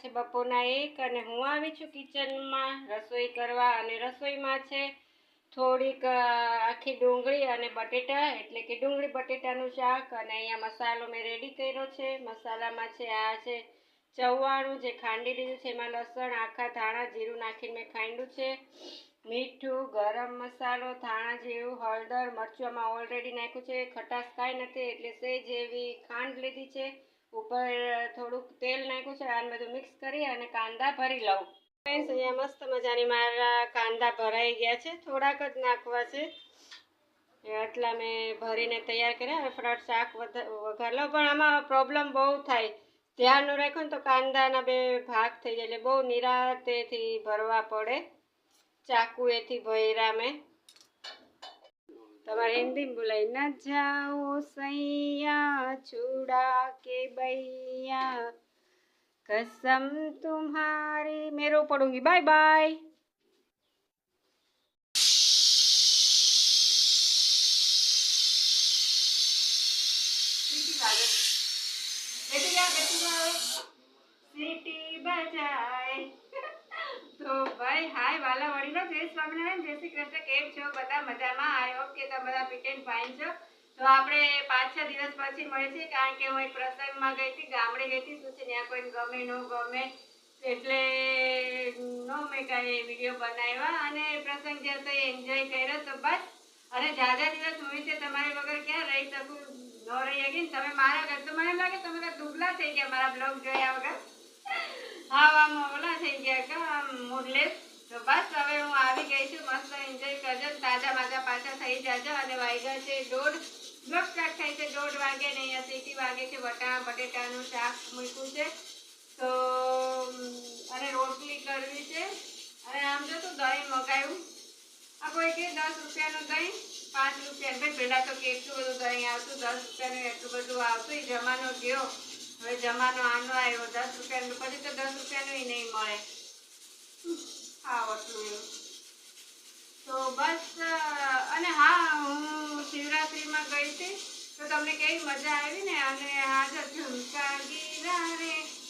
છે બપોરના એક અને હું આવી છું કિચનમાં. રસોઈ કરવા અને રસોઈમાં છે થોડીક આખી ડુંગળી અને બટેટા, એટલે કે ડુંગળી, બટેટાનું શાક અને અહીંયા મસાલો મેં રેડી કર્યો છે. મસાલામાં છે આ છે ચવાણું જે ખાંડી દીધું છે, એમાં લસણ, આખા ધાણા, જીરું નાખીને મેં ખાંડ્યું છે. મીઠું, ગરમ મસાલો, ધાણા જીરું, હળદર, મરચું આમાં ઓલરેડી નાખ્યું છે. ખટાશ કાંઈ નથી, એટલે સેજ એવી ખાંડ લીધી છે. ઉપર થોડુંક તેલ નાખ્યું છે, આ બધું મિક્સ કરી અને કાંદા ભરી લઉં. ફ્રેન્ડ્સ અહીંયા મસ્ત મજાની મારા કાંદા ભરાઈ ગયા છે, થોડાક જ નાખવા છે. આટલા મેં ભરીને તૈયાર કર્યા હવે ફટાફટ શાક વઘારલો. પણ આમાં પ્રોબ્લેમ બહુ થાય. ધ્યાનનું રાખ્યું ને તો કાંદાના બે ભાગ થઈ જાય, એટલે બહુ નિરાતેથી ભરવા પડે. ચાકુ એથી ભર્યા મેં. તમારે હિન્દીમાં બોલાય ન જાઓ સૈયા છૂડા કે બૈયા कसम तुम्हारी मैं रो पड़ूंगी बाय बाय સીટી બજાય તો ભાઈ, હાય વાલા વડીલો જય સ્વામિનારાયણ, જય શ્રી કૃષ્ણ. કેમ છો? બધા મજામાં? આઈ હોપ કે તમે બધા ફિટ એન્ડ ફાઇન છો. તો આપણે પાંચ, છ દિવસ પછી મળીએ છીએ, કારણ કે હું એક પ્રસંગમાં ગઈ હતી, ગામડે ગઈ હતી, શું છે, ત્યાં કોઈ ગમે, ન ગમે, એટલે નો મેં કાંઈ વીડિયો બનાવ્યા અને પ્રસંગ જે હતો એન્જોય કર્યો. તો બસ, અને જાજા દિવસ હું છે, તમારી વગર ક્યાં રહી શકું? ન રહી શકીને તમે મારા ઘર તો મને લાગે તમે દુબલા થઈ ગયા મારા બ્લોગ જોયા વગર. આમ ઓલા થઈ ગયા કા આમ મૂડલેસ તો બસ, હવે હું આવી ગઈ છું. મસ્ત એન્જોય કરજો તાજા માજા પાછા થઈ જાજો અને વાગ્યા છે દોઢ. સ્ટાર્ટ થાય છે, દોઢ વાગે ને સીટી વાગે છે, વટાણા, બટેટાનું શાક મૂક્યું છે. તો, અને રોટલી કરવી છે. અને આમ જો દહીં મગાવ્યું આ કોઈ કે દસ રૂપિયાનું દહીં, પાંચ રૂપિયા. ભાઈ, પહેલાં તો કેટલું દહીં આવતું, દસ રૂપિયાનું એટલું બધું આવતું, એ જમાનો ગયો. હવે જમાનો આનો આવ્યો. દસ રૂપિયાનું, પછી તો દસ રૂપિયાનું નહીં મળે. એવું તો બસ, અને હા, હું શિવરાત્રિમાં ગઈ હતી. તો તમને કેવી મજા આવી ને? અને હાજર ઝુમકા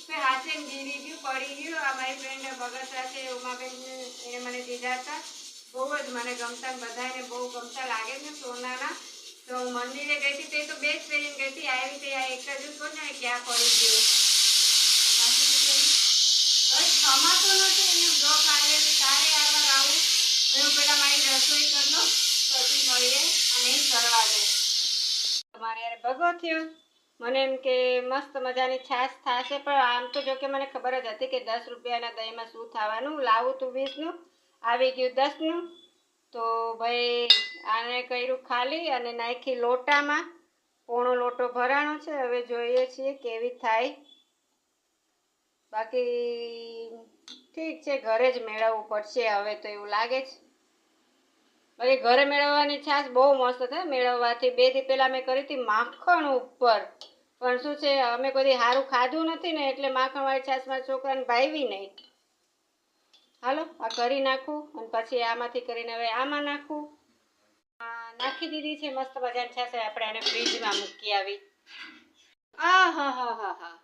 રે હાથે ગીરી ગયું, પડી ગયું. આ મારી ફ્રેન્ડ ભગત સાથે ઉમાબેન એને મને દીધા હતા. બહુ જ મને ગમતા બધાને બહુ ગમતા લાગે છે સોનાના. તો મંદિરે ગઈ હતી, તે તો બે જ પહેરીને ગઈ હતી. આવી તે આ એક જ ગયું પાછું તો થમાતો નથી, એને બ્લોક આવે તારે આગળ આવું. હું પેલા મારી રસોઈ કરી લો, પછી મળીએ અને કરવા દે તમારે યાર ભગો થયો. મને એમ કે મસ્ત મજાની છાશ થશે, પણ આમ તો જો કે મને ખબર જ હતી કે દસ રૂપિયાના દહીંમાં શું થવાનું. લાવું તું વીસનું, આવી ગયું દસનું. તો ભાઈ, આને કર્યું ખાલી અને નાખી લોટામાં. પોણો લોટો ભરાણો છે. હવે જોઈએ છીએ કેવી થાય. બાકી ઠીક છે, ઘરે જ મેળવવું પડશે. હવે તો એવું લાગે છે. બાકી ઘરે મેળવવાની છાશ બહુ મસ્ત થાય મેળવવાથી બે દી પહેલાં મેં કરી હતી માખણ ઉપર. પણ શું છે, અમે કોઈ સારું ખાધું નથી ને એટલે માખણવાળી છાશ મારા છોકરાને ભાવી નહીં. હાલો, આ કરી નાખું અને પછી આમાંથી કરીને હવે આમાં નાખું. નાખી દીધી છે, મસ્ત મજાની છાશ આપણે એને ફ્રીજમાં મૂકી આવી. આ હા હા હા હા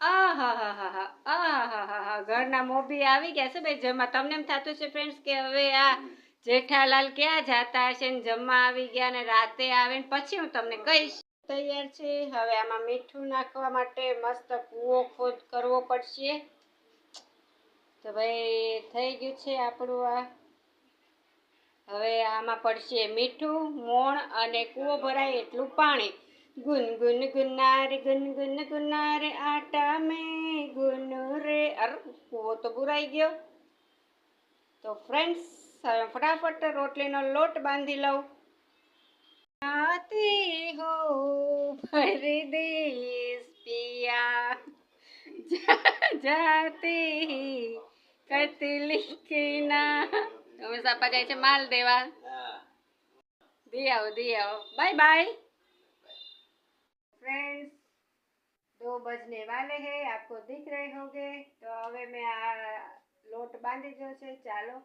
આ હા હા હા હા હા હા હા ઘરના મોભી આવી ગયા છે ભાઈ જમવા તમને એમ થતું છે ફ્રેન્ડ્સ કે હવે આ જેઠાલાલ ક્યાં જતા હશે જમવા આવી ગયા ને રાતે આવે ને પછી હું તમને કહીશ. તૈયાર છે. હવે આમાં મીઠું નાખવા માટે મસ્ત કૂવો ખોદ કરવો પડશે. તો ભાઈ, થઈ ગયું છે આપણું આ હવે આમાં પડશે મીઠું, મોણ અને કૂવો ભરાય એટલું પાણી. ગુન ગુન, ગુન્નારે, ગુન ગુન, ગુન્નારે, આટા મેં ગુન રે. અર, કૂવો તો બુરાઈ ગયો. તો ફ્રેન્ડ્સ હવે ફટાફટ રોટલીનો લોટ બાંધી લઉં. આતી હો દેશ પિયા. જાતી કતલી કિના હવે સાપા જાય છે માલ દેવા દી આવો દી આવો બાય બાય फ्रेंड्स दो बजने वाले हैं आपको दिख रहे होंगे तो હવે મેં આ લોટ બાંધી દીધો છે ચાલો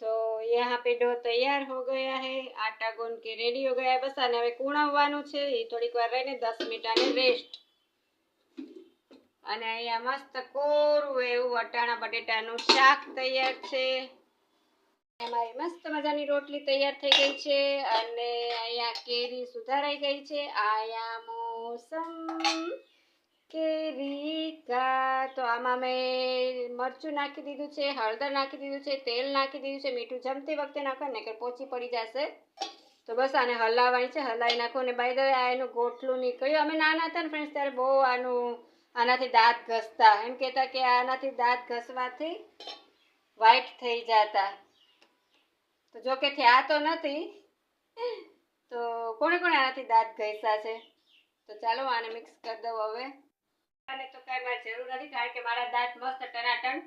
तो यहाँ पे डो तैयार हो गया है आटा गूंद के रेडी हो गया है बस આને હવે કુણાવવાનું છે એ થોડીક વાર રહીને દસ મિનિટ આને રેસ્ટ અને અહીંયા મસ્ત કોરું એવું વટાણા બટેટાનું શાક તૈયાર છે અમારી મસ્ત મજાની રોટલી તૈયાર થઈ ગઈ છે અને અહીંયા કેરી સુધારાઈ ગઈ છે. આયા મોસમ કેરી કા. તો આમાં મેં મરચું નાખી દીધું છે, હળદર નાખી દીધું છે, તેલ નાખી દીધું છે, મીઠું જમતી વખતે નાખો ને કે પોચી પડી જશે. તો બસ આને હલાવવાની છે હલાવી નાખો ને બાય દવે આ એનું ગોઠલું નીકળ્યું. અમે નાના હતા ને ફ્રેન્ડ્સ ત્યારે બહુ આનું આનાથી દાંત ઘસતા. એમ કહેતા કે આનાથી દાંત ઘસવાથી વ્હાઈટ થઈ જતા. તો જો કે થયા તો નથી. તો કોણે કોણે આનાથી દાંત ઘસ્યા છે? તો ચાલો આને મિક્સ કરી દઉં હવે. અને તો કાંઈ મારી જરૂર નથી, કારણ કે મારા દાંત મસ્ત ટનાટન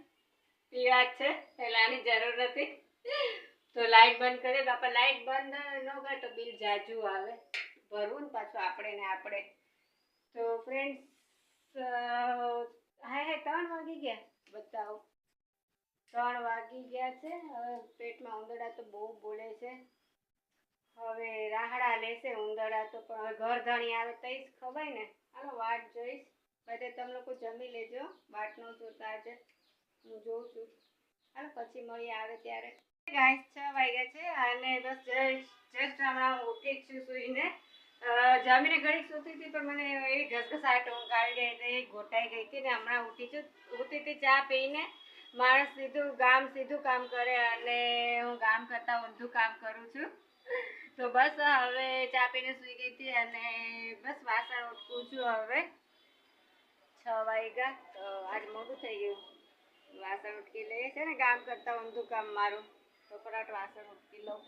પીળા જ છે, એટલે આની જરૂર નથી. તો લાઇટ બંધ કરે બાપા લાઈટ બંધ ન કરે તો બિલ જાજુ આવે. ભરવું ને પાછું આપણે ને આપણે. તો ફ્રેન્ડ્સ હા હા ત્રણ વાગી ગયા. બતાવો. ત્રણ વાગી ગયા છે. હવે પેટમાં ઉંદરડા તો બહુ બોલે છે. હવે રાહડા લેશે ઉંદરડા તો, પણ હવે ઘર ધણી આવે તો જ ખવાય ને. હાલો, વાટ જોઈશ. બધે તમે લોકો જમી લેજો. વાટ ન જોતા આજે. હું જોઉં છું. હાલો, પછી મળી આવે ત્યારે. ગાય છ વાગ્યા છે. અને બસ જસ્ટ હમણાં ઉઠી છું સુઈને. જમીને ઘડીક સૂતી હતી, પણ મને એવી ઘસઘસાટ ઊંઘ આવી ગઈ હતી એ ઘોટાઈ ગઈ હતી ને હમણાં ઉઠી છું. ઉઠી હતી ચા પીને. માણસ સીધું ગામ સીધું કામ કરે અને હું ગામ કરતાં ઊંધું કામ કરું છું. તો બસ હવે ચા પીને સૂઈ ગઈ હતી અને બસ વાસણ ઉટકું છું હવે. છ વાગ્યા, તો આજ મોટું થઈ ગયું. વાસણ ઉટકી લઈએ છે ને કામ કરતાં ઊંધું કામ મારું. તો ફટાફટ વાસણ ઉટકી લઉં.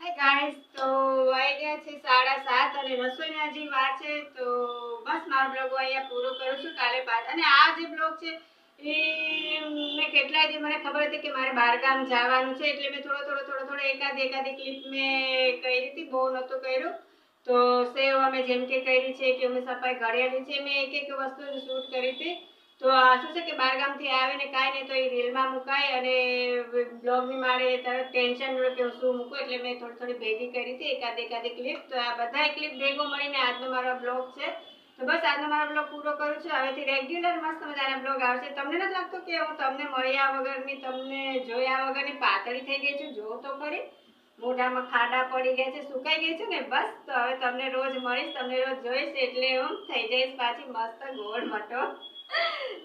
હાય ગાઈસ તો વાગ્યા છે સાડા સાત અને રસોઈના જે વાર છે, તો બસ મારો બ્લોગ અહીંયા પૂરો કરું છું. કાલે પાછ અને આ જે બ્લોગ છે એ મેં કેટલાય દી મને ખબર હતી કે મારે બહારગામ જવાનું છે, એટલે મેં થોડો થોડો થોડો થોડો એકાદ, એકાદી ક્લિપ મેં કરી હતી, બહુ નહોતું કર્યું. તો સેવ અમે જેમ કે કરી છે કે અમે સફાઈ ઘડિયાળી છે, મેં એક એક વસ્તુ શૂટ કરી હતી. તો આ શું છે કે બહારગામથી આવે ને કાંઈ નહીં તો એ રીલમાં મુકાય અને બ્લોગની મારે તરત ટેન્શન કે હું શું મૂકું, એટલે મેં થોડી થોડી ભેગી કરી હતી, એકાદ, એકાદી ક્લિપ તો આ બધા ક્લિપ ભેગો મળીને આજનો મારો બ્લોગ છે. તો બસ આજનો મારો બ્લોગ પૂરો કરું છું. હવેથી રેગ્યુલર મસ્ત મજાના બ્લોગ આવશે. તમને નથી લાગતું કે હું તમને મળ્યા વગરની, તમને જોયા વગરની પાતળી થઈ ગઈ છું? જો તો ખરી. મોઢામાં ખાડા પડી ગયા છે, સુકાઈ ગઈ છે ને? બસ, તો હવે તમને રોજ મળીશ, તમને રોજ જોઈશ એટલે હું થઈ જઈશ પાછી મસ્ત ગોળ મટો.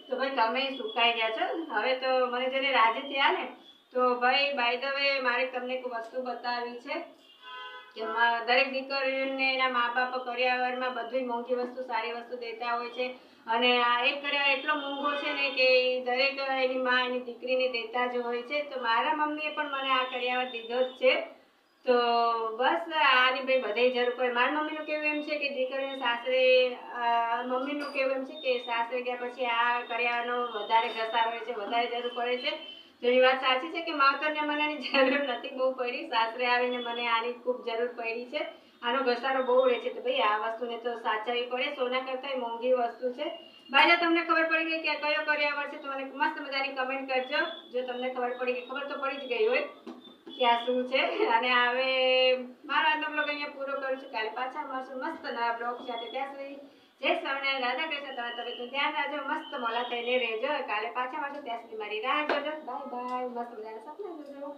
તો ભાઈ, તમે સુકાઈ ગયા છો? હવે તો મને જેને રાજી થયા ને, તો ભાઈ બાય ધ વે મારે તમને એક વસ્તુ બતાવી છે. કે દરેક દીકરીઓને એના મા બાપ કર્યાવરમાં બધી મોંઘી વસ્તુ, સારી વસ્તુ દેતા હોય છે. અને આ એક કર્યા એટલો મોંઘો છે ને કે દરેક એની મા, એની દીકરીને દેતા જ હોય છે. તો મારા મમ્મીએ પણ મને આ કરિયાવર દીધો જ છે. તો બસ આની ભાઈ બધાય જરૂર પડે. મારી મમ્મીનું કેવું એમ છે કે દીકરીને સાસરે મમ્મીનું કેવું એમ છે કે સાસરે ગયા પછી આ કરિયાવરનો વધારે ઘસારો હોય છે, વધારે જરૂર પડે છે. એ વાત સાચી છે કે માવતરને મને આની જરૂર નથી, બહુ પડી. સાસરે આવીને મને આની ખૂબ જરૂર પડી છે. આનો ઘસારો બહુ રહે છે. તો ભાઈ, આ વસ્તુને તો સાચવવી પડે. સોના કરતાં મોંઘી વસ્તુ છે. ભાઈ તમને ખબર પડી ગઈ કે કયો કર્યા વર્ષે, તો મને મસ્ત મજાની કમેન્ટ કરજો. જો તમને ખબર પડી ગઈ, ખબર તો પડી જ ગઈ હોય કે આ શું છે. અને હવે મારો આજનો બ્લોગ અહીંયા પૂરો કરું છું. કાલે પાછા મળશું. મસ્ત નવા બ્લોગ સાથે. ત્યાં સુધી જય સ્વામિનારાયણ, રાધા કૃષ્ણ, તમારા તબિયતનું ધ્યાન રાખજો, મસ્ત મોલા થઈને રહેજો, કાલે પાછા મળશું, ત્યાં સુધી મારી રાહ જોજો. બાય બાય, મસ્ત મજાના સપના જોજો.